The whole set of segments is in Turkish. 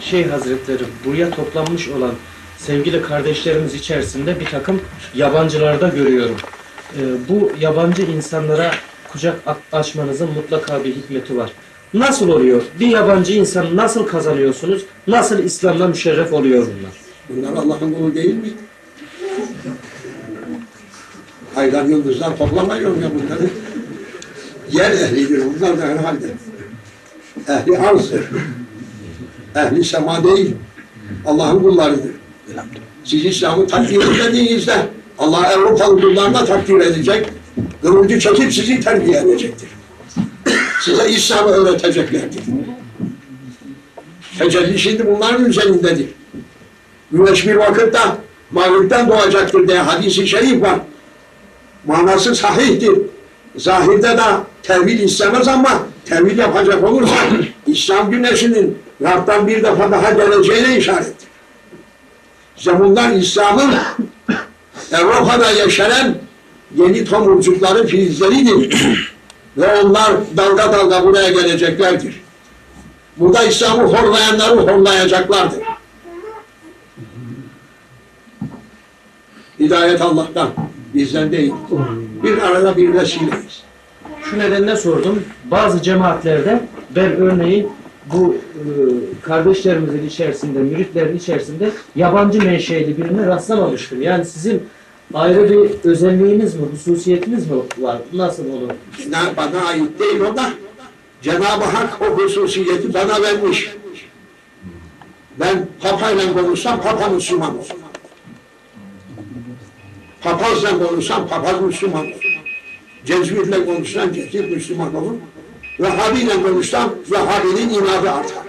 Şeyh Hazretleri buraya toplanmış olan sevgili kardeşlerimiz içerisinde bir takım yabancılarda görüyorum. Ee, bu yabancı insanlara kucak açmanızın mutlaka bir hikmeti var. Nasıl oluyor? Bir yabancı insanı nasıl kazanıyorsunuz? Nasıl İslam'la müşerref oluyor bunlar? Bunlar Allah'ın kulu değil mi? Aylar yıldızlar toplamıyor ya bunları. Yer ehlidir bunlar da herhalde. Ehli arzdır. Ehli sema değil. Allah'ın kullarıdır. Siz İslam'ı takdir etmediğinizde Allah Avrupalı kullarına takdir edecek. Kıvılcı çekip sizi terbiye edecektir. Size İslam'ı öğreteceklerdir. Tecelli şimdi bunların üzerindedir. Güneş bir vakitte mağripten doğacaktır diye hadisi şerif var. Manası sahihtir. Zahirde de tevil istemez ama tevil yapacak olursa İslam güneşinin Rab'dan bir defa daha geleceğine işarettir. İşte bunlar İslam'ın Avrupa'da yaşayan yeni tomurcukların filizleridir. Ve onlar dalga dalga buraya geleceklerdir. Burada İslam'ı horlayanları horlayacaklardır. Hidayet Allah'tan, bizden değil. Bir arada bir vesileyiz. Şu nedenle sordum. Bazı cemaatlerde ben örneğin bu e, kardeşlerimizin içerisinde, müritlerin içerisinde yabancı menşeli birine rastlamamıştım. Yani sizin ayrı bir özelliğiniz mi, hususiyetiniz mi var? Nasıl onu? Bana, bana ait değil o da. Cenab-ı Hak o hususiyeti bana vermiş. Ben papayla konuşsam papa Müslüman olur. Papazla konuşsam papaz Müslüman olur. Cezvitle konuşsam cezvit Müslüman olur. Vehhabiyle konuşsam Vehhabinin inadı artar.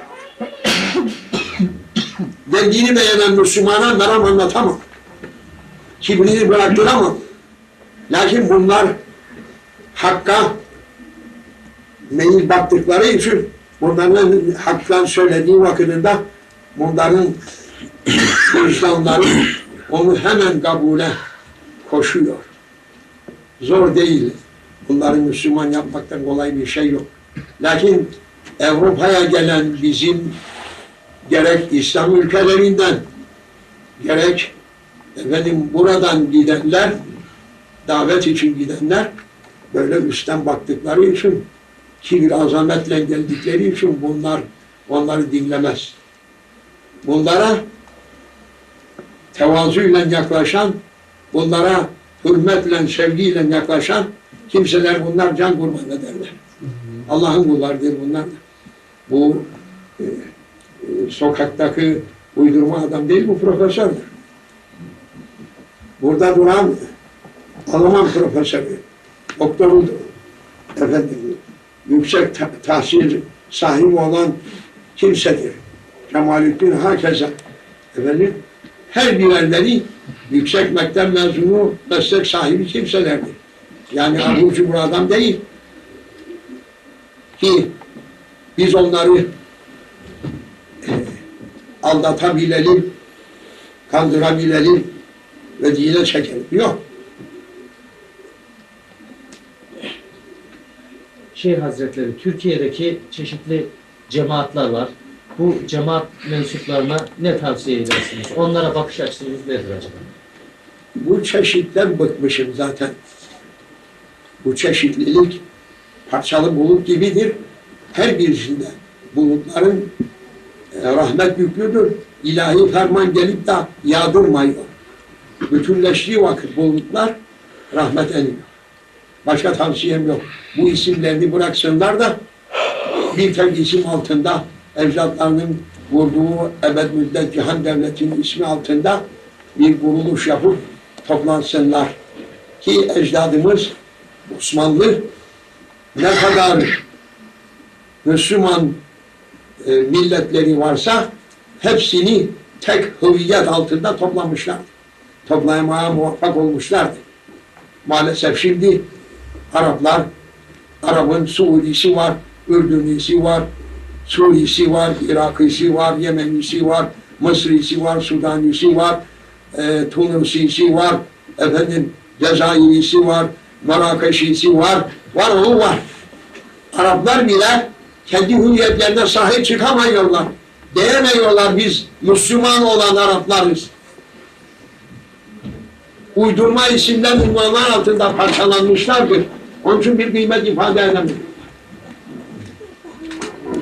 Ben dini beğenen Müslümana meram anlatamam. Kibrini bıraktıramam. Lakin bunlar Hakka meyil baktıkları için bunların haktan söylediği vakitinde bunların vicdanları onu hemen kabule koşuyor. Zor değil. Bunları Müslüman yapmaktan kolay bir şey yok. Lakin Avrupa'ya gelen bizim gerek İslam ülkelerinden gerek efendim buradan gidenler davet için gidenler böyle üstten baktıkları için kibir azametle geldikleri için bunlar onları dinlemez. Bunlara tevazuyla yaklaşan, bunlara hürmetle, sevgiyle yaklaşan kimseler bunlar can kurban ederler. Allah'ın kullarıdır bunlar. Bu e, e, sokaktaki uydurma adam değil, bu profesördür. Burada duran Alman profesörü, doktorudur. Efendim, yüksek ta- tahsil sahibi olan kimsedir. Kemalüddin hakeza. Efendim, her birerleri yüksek mektep mezunu, meslek sahibi kimselerdir. Yani abur cubur adam değil. Ki biz onları e, aldatabilelim, kandırabilelim ve dine çekelim. Yok. Şeyh Hazretleri, Türkiye'deki çeşitli cemaatler var. Bu cemaat mensuplarına ne tavsiye edersiniz? Onlara bakış açınız nedir acaba? Bu çeşitten bıkmışım zaten. Bu çeşitlilik parçalı bulut gibidir. Her birisinde bulutların e, rahmet yüklüdür. İlahi ferman gelip de yağdırmıyor. Bütünleştiği vakit bulutlar rahmet ediyor. Başka tavsiyem yok. Bu isimlerini bıraksınlar da bir tek isim altında ecdatlarının vurduğu ebed müddet cihan devletinin ismi altında bir kuruluş yapıp toplansınlar. Ki ecdadımız Osmanlı ne kadar Müslüman e, milletleri varsa hepsini tek hüviyet altında toplamışlar. Toplamaya muvaffak olmuşlardı. Maalesef şimdi Araplar, Arap'ın Suudisi var, Ürdünlisi var, Surisi var, Irakisi var, Yemenisi var, Mısrisi var, Sudanisi var, e, Tunusisi var, efendim Cezayirisi var, Marrakeşisi var, var oğlu var. Araplar bile kendi hüviyetlerine sahip çıkamıyorlar. Diyemiyorlar biz Müslüman olan Araplarız. Uydurma isimler ünvanlar altında parçalanmışlardır. Onun için bir kıymet ifade edemiyor.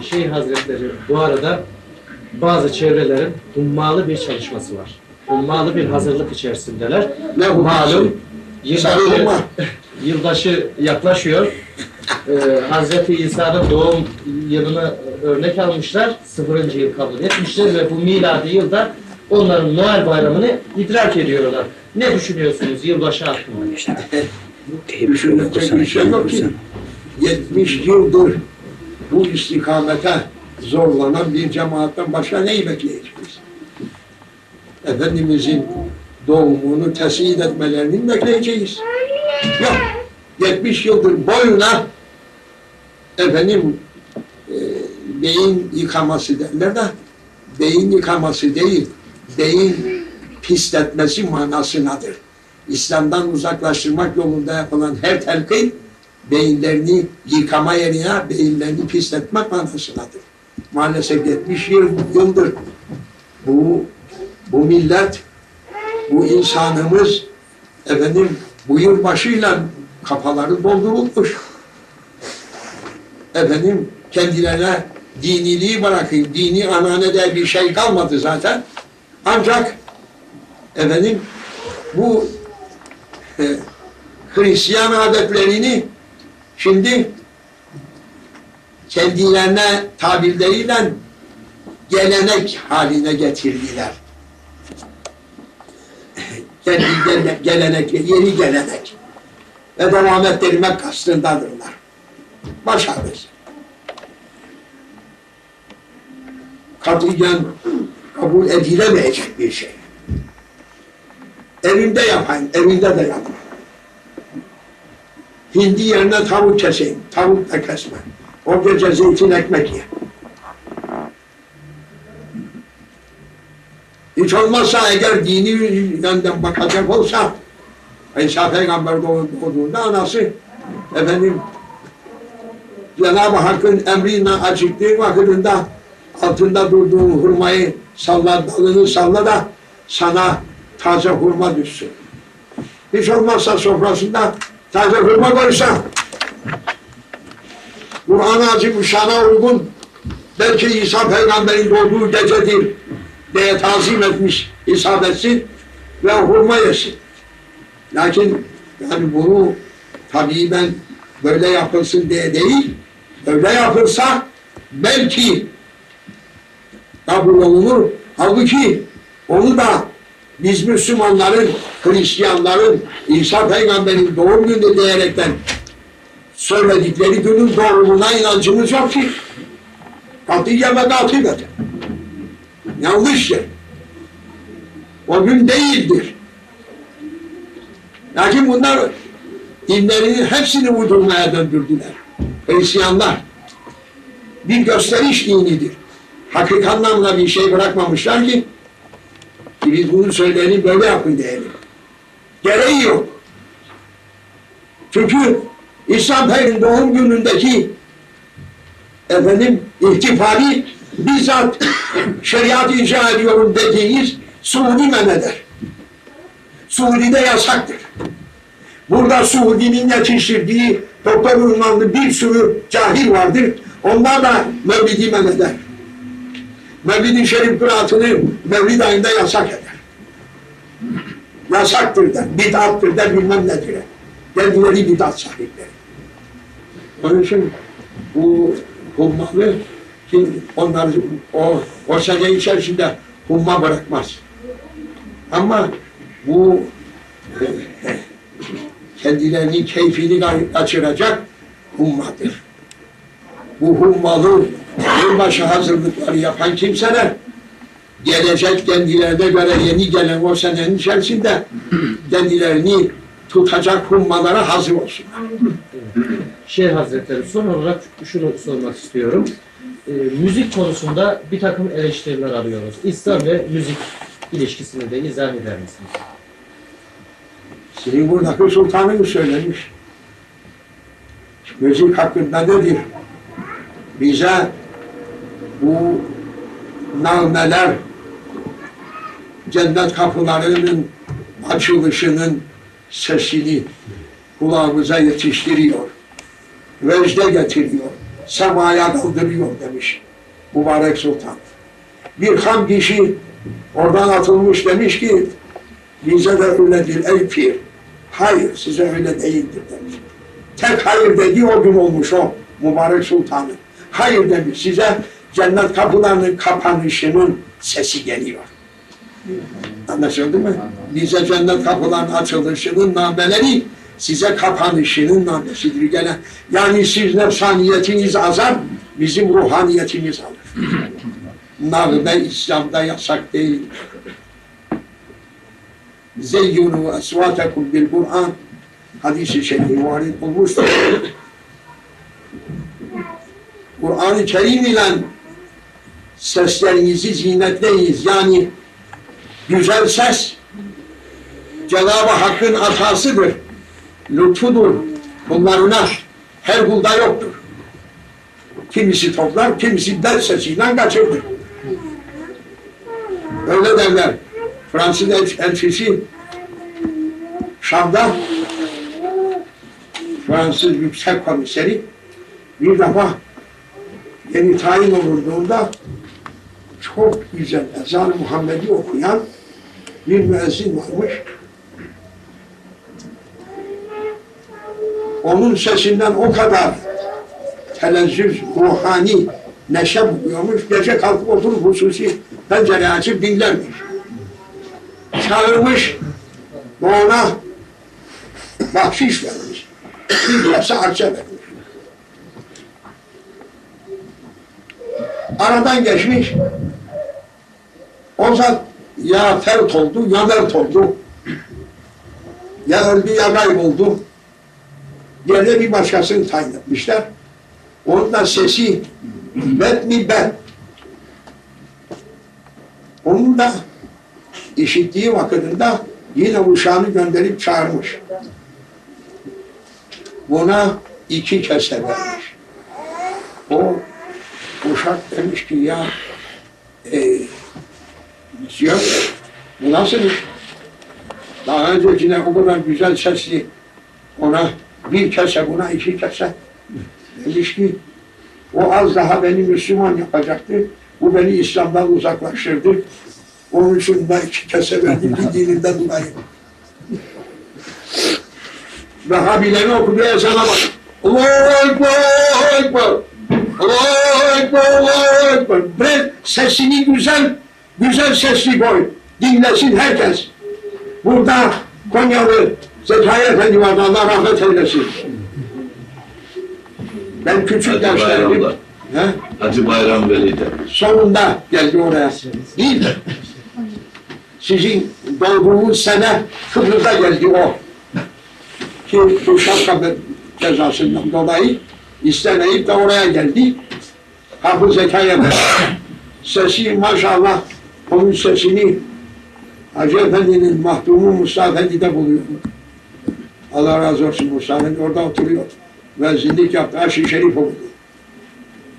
Şeyh Hazretleri bu arada bazı çevrelerin ummalı bir çalışması var. Ummalı bir hazırlık içerisindeler. Ne? Malum yılbaşı, yılbaşı yaklaşıyor. Ee, Hazreti İsa'nın doğum yılını örnek almışlar. Sıfırıncı yıl kabul etmişler ve bu miladi yılda onların Noel bayramını idrak ediyorlar. Ne düşünüyorsunuz yılbaşı hakkında? Bir şey yok ki. 70 yıldır bu istikamete zorlanan bir cemaatten başka neyi bekleyeceğiz? Efendimizin doğumunu tesir etmelerini bekleyeceğiz. Yok. 70 yıldır boyuna efendim e, beyin yıkaması derler de beyin yıkaması değil, beyin pisletmesi manasınadır. İslam'dan uzaklaştırmak yolunda yapılan her telkin beyinlerini yıkama yerine beyinlerini pisletmek manasındadır. Maalesef 70 yıl, yıldır bu bu millet, bu insanımız efendim bu yıl başıyla kafaları doldurulmuş. Efendim kendilerine diniliği bırakın, dini ananede bir şey kalmadı zaten. Ancak efendim bu e, Hristiyan adetlerini şimdi kendilerine tabirleriyle gelenek haline getirdiler. Kendi gele, gelenek, yeni gelenek. Ve devam ettirmek kastındadırlar. Baş ağrısı. Katiyen kabul edilemeyecek bir şey. Evimde yapayım, evinde de yapma. Hindi yerine tavuk keseyim, tavuk da kesme. O gece zeytin ekmek ye. Hiç olmazsa eğer dini yönden bakacak olsa İsa Peygamber doğ- doğduğunda anası efendim Cenab-ı Hakk'ın emriyle açıklığı vakitinde altında durduğun hurmayı salla, dalını salla da sana taze hurma düşsün. Hiç olmazsa sofrasında taze hurma koysa Kur'an-ı Azimüşşan'a uygun belki İsa Peygamber'in doğduğu gecedir diye tazim etmiş etsin ve hurma yesin. Lakin yani bunu tabii ben böyle yapılsın diye değil, öyle yapılsa belki kabul olunur. Halbuki onu da biz Müslümanların, Hristiyanların İsa Peygamber'in doğum günü diyerekten söyledikleri günün doğumuna inancımız yok ki. Katiye ve katibete. Yanlıştır. O gün değildir. Lakin bunlar dinlerini hepsini uydurmaya döndürdüler. Hristiyanlar. Bir gösteriş dinidir. Hakik anlamda bir şey bırakmamışlar ki ki biz bunu söyleyelim böyle yapın diyelim. Gereği yok. Çünkü İslam Peygamber'in doğum günündeki efendim ihtifali bizzat şeriat icra ediyorum dediğiniz Suudi memedir. Suudi'de yasaktır. Burada Suudi'nin yetiştirdiği doktor ünvanlı bir sürü cahil vardır. Onlar da Mevlid'i men eder. Mevlid-i Şerif kıraatını Mevlid ayında yasak eder. Yasaktır der, bid'attır der, bilmem nedir. Kendileri bid'at sahipleri. Onun için bu hummalı ki onlar o, o sene içerisinde humma bırakmaz. Ama bu e, kendilerinin keyfini kaçıracak hummadır. Bu hummalı yılbaşı hazırlıkları yapan kimseler gelecek kendilerine göre yeni gelen o senenin içerisinde kendilerini tutacak hummalara hazır olsunlar. Şeyh Hazretleri son olarak şunu sormak istiyorum. Ee, müzik konusunda bir takım eleştiriler alıyoruz. İslam ve müzik ilişkisini de izah eder misiniz? Senin buradaki sultanın söylemiş. Müzik hakkında nedir? Bize bu nağmeler cennet kapılarının açılışının sesini kulağımıza yetiştiriyor. Vecde getiriyor. Semaya kaldırıyor demiş mübarek sultan. Bir ham kişi oradan atılmış demiş ki bize de öyledir ey pir. Hayır size öyle değildir demiş. Tek hayır dediği o gün olmuş o mübarek sultanın. Hayır demiş size cennet kapılarının kapanışının sesi geliyor. Anlaşıldı mı? Bize cennet kapılarının açılışının nameleri size kapanışının namesidir gene. Yani siz nefsaniyetiniz azar, bizim ruhaniyetimiz alır. Nağme İslam'da yasak değil. Zeyyunu esvatekum bil Kur'an hadisi şerif varid olmuştur. Kur'an-ı Kerim ile seslerinizi zinetleyiz. Yani güzel ses Cenab-ı Hakk'ın atasıdır. Lütfudur. Bunlarına her kulda yoktur. Kimisi toplar, kimisi ders sesiyle kaçırdır. Öyle derler. Fransız el- elçisi Şam'da Fransız Yüksek Komiseri bir defa yeni tayin olurduğunda çok güzel ezan-ı Muhammed'i okuyan bir müezzin varmış. Onun sesinden o kadar telezzüz, ruhani neşe buluyormuş. Gece kalkıp oturup hususi pencere açıp dinlermiş. Çağırmış, ona bahşiş vermiş. Dinlerse arça vermiş. Aradan geçmiş. O zat ya fert oldu, ya mert oldu. Ya öldü ya kayboldu. Yerine bir başkasını tayin etmişler. Onun da sesi bet mi ben. Onun da işittiği vakitinde yine uşağını gönderip çağırmış. Buna iki kese vermiş. O uşak demiş ki ya e, yok, bu nasıl iş? Daha öncekine o kadar güzel sesli ona bir kese buna iki kese demiş ki o az daha beni Müslüman yapacaktı. Bu beni İslam'dan uzaklaştırdı. Onun için ben iki kese verdim bir dininden dolayı. Vehhabilerin okuduğu ezana bak. Allahu Ekber, Allahu Ekber. Allahu Ekber, Allahu Ekber. Ve sesini güzel, güzel sesli koy. Dinlesin herkes. Burada Konyalı Zekai Efendi vardı, Allah rahmet eylesin. Ben küçük Hacı yaşlarım. Bayram'da. He? Hacı Bayram Veli'de. sonunda geldi oraya. Değil mi? Sizin doğduğunuz sene Kıbrıs'a geldi o. Ki bu şapka cezasından dolayı istemeyip de oraya geldi. Hafız Zekai Efendi. Sesi maşallah onun sesini Hacı Efendi'nin mahdumu Musa Efendi'de buluyor. Allah razı olsun Musa Efendi orada oturuyor. Ve zindik yaptı. Aşı Şerif okudu.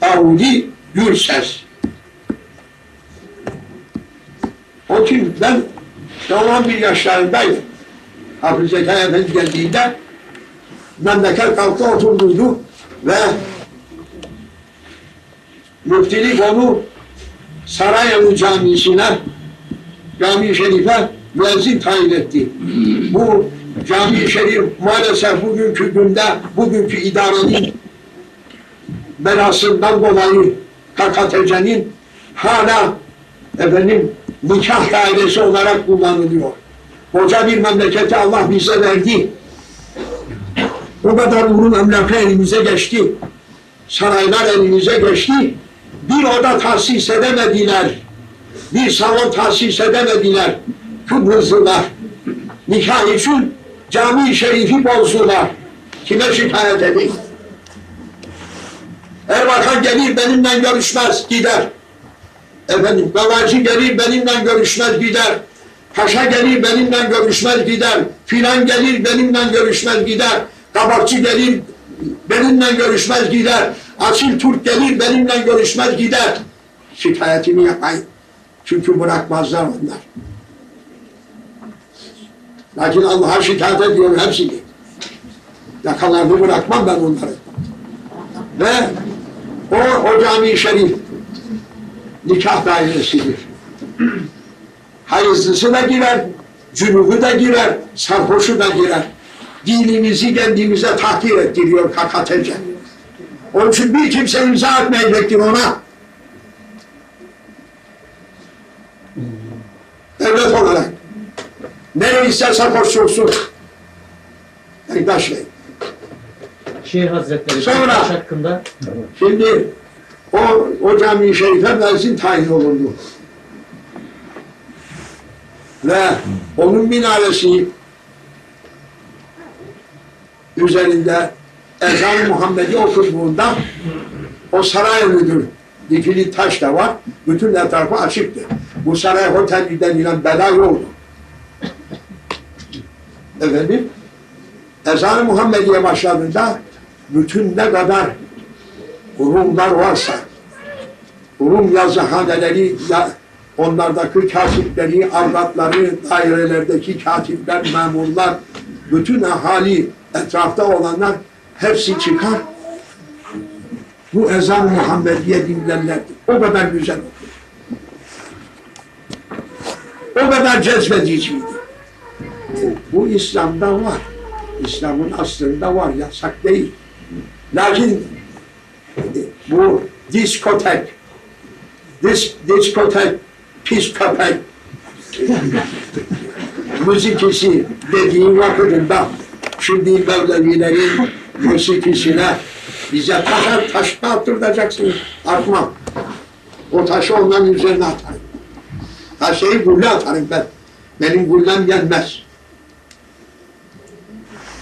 Avli Gürses. O kim? Ben işte 11 yaşlarındaydım. Hafız Zekai Efendi geldiğinde memleket kalktı oturduydu ve müftilik onu Sarayeli Camisi'ne Cami-i Şerif'e müezzin tayin etti. Bu Cami-i Şerif maalesef bugünkü günde, bugünkü idarenin belasından dolayı KKTC'nin hala efendim nikah dairesi olarak kullanılıyor. Koca bir memleketi Allah bize verdi. Bu kadar ulu emlakı elimize geçti. Saraylar elimize geçti. Bir oda tahsis edemediler. Bir salon tahsis edemediler. Kıbrıslılar. Nikah için cami-i şerifi bozdular. Kime şikayet edeyim? Erbakan gelir benimle görüşmez gider. Efendim Gavacı gelir benimle görüşmez gider. Paşa gelir benimle görüşmez gider. Filan gelir benimle görüşmez gider. Kabakçı gelir benimle görüşmez gider. Asil Türk gelir benimle görüşmez gider. şikayetini yapayım. Çünkü bırakmazlar onlar. Lakin Allah'a şikayet ediyorum hepsini. Yakalarını bırakmam ben onları. Ve o, o cami-i şerif nikah dairesidir. Hayızlısı da girer, cünubu da girer, sarhoşu da girer. Dinimizi kendimize tahkir ettiriyor kakatece. Onun için bir kimse imza etmeyecektir ona. Devlet olarak. Nereye isterse koştursun. Bektaş Bey. Şeyh Hazretleri Sonra- hakkında Şimdi o, o cami-i şerife mezun tayin olurdu. Ve onun minaresi üzerinde ezan-ı Muhammedi okunduğunda o saray önüdür. Dikili taş da var. Bütün etrafı açıktı. Bu saray otel denilen bela yoktu. Efendim? Ezan-ı Muhammediye başladığında bütün ne kadar Rumlar varsa, Rum yazıhaneleri, ya, onlardaki katipleri, avratları, dairelerdeki katipler, memurlar, bütün ahali, etrafta olanlar hepsi çıkar. Bu ezan Muhammediye dinlerler. O kadar güzel. O kadar cezbediciydi. Bu İslam'da var. İslam'ın aslında var, yasak değil. Lakin bu diskotek, dis, diskotek, pis köpek müzikisi dediğin vakitinde şimdi Mevlevilerin müzikisine bize taşa taş mı attıracaksın? Atmam. O taşı onların üzerine atarım. Taşıyı gülle atarım ben. Benim güllem gelmez.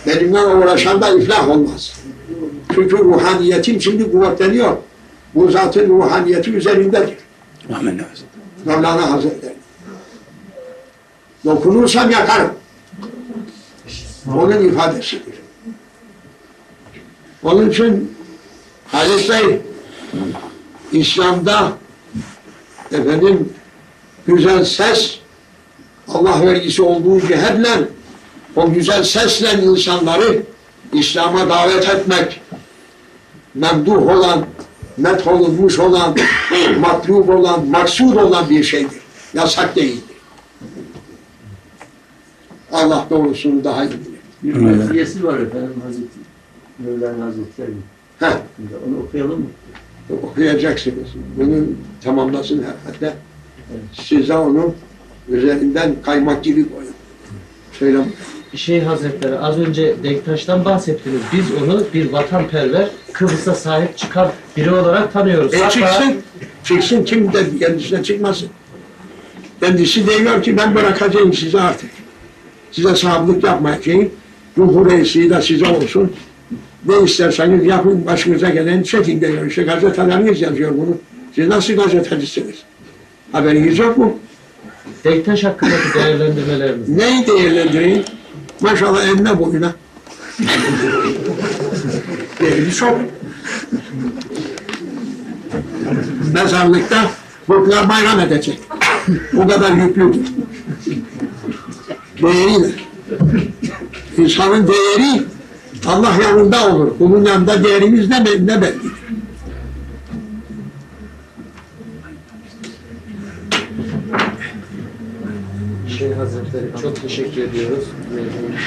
Benimle uğraşan da iflah olmaz. Çünkü ruhaniyetim şimdi kuvvetleniyor. Bu zatın ruhaniyeti üzerindedir. Amin. Mevlana Hazretleri. Dokunursam yakarım. Onun ifadesidir. Onun için Halit Bey İslam'da efendim güzel ses Allah vergisi olduğu cihetle o güzel sesle insanları İslam'a davet etmek memduh olan, metholunmuş olan, matlub olan, maksud olan bir şeydir. Yasak değildir. Allah doğrusunu daha iyi bilir. Bir mesiyesi var efendim Hazreti Mevlana Hazretleri. Heh, Onu okuyalım mı? okuyacaksınız. Bunu tamamlasın herhalde. Size onu üzerinden kaymak gibi koyun. Söyle. Şeyh Hazretleri az önce Denktaş'tan bahsettiniz. Biz onu bir vatanperver, Kıbrıs'a sahip çıkan biri olarak tanıyoruz. E Hatta çıksın. Çıksın kim de kendisine çıkmasın. Kendisi diyor ki ben bırakacağım sizi artık. Size sahiplilik yapmayacağım. Ruhu reisi de size olsun. Ne isterseniz yapın başınıza gelen çekin diyor. İşte gazeteleriniz yazıyor bunu. Siz nasıl gazetecisiniz? Haberiniz yok mu? Denktaş hakkındaki değerlendirmeleriniz. Neyi değerlendireyim? Maşallah eline boyuna. Değeri çok. Mezarlıkta kurtlar bayram edecek. O kadar yüklüdür. Değeriyle. İnsanın değeri Allah yanında olur. Bunun yanında değerimiz ne, ne belli. Teşekkür ediyoruz.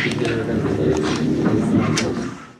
Bilgilerden dolayı.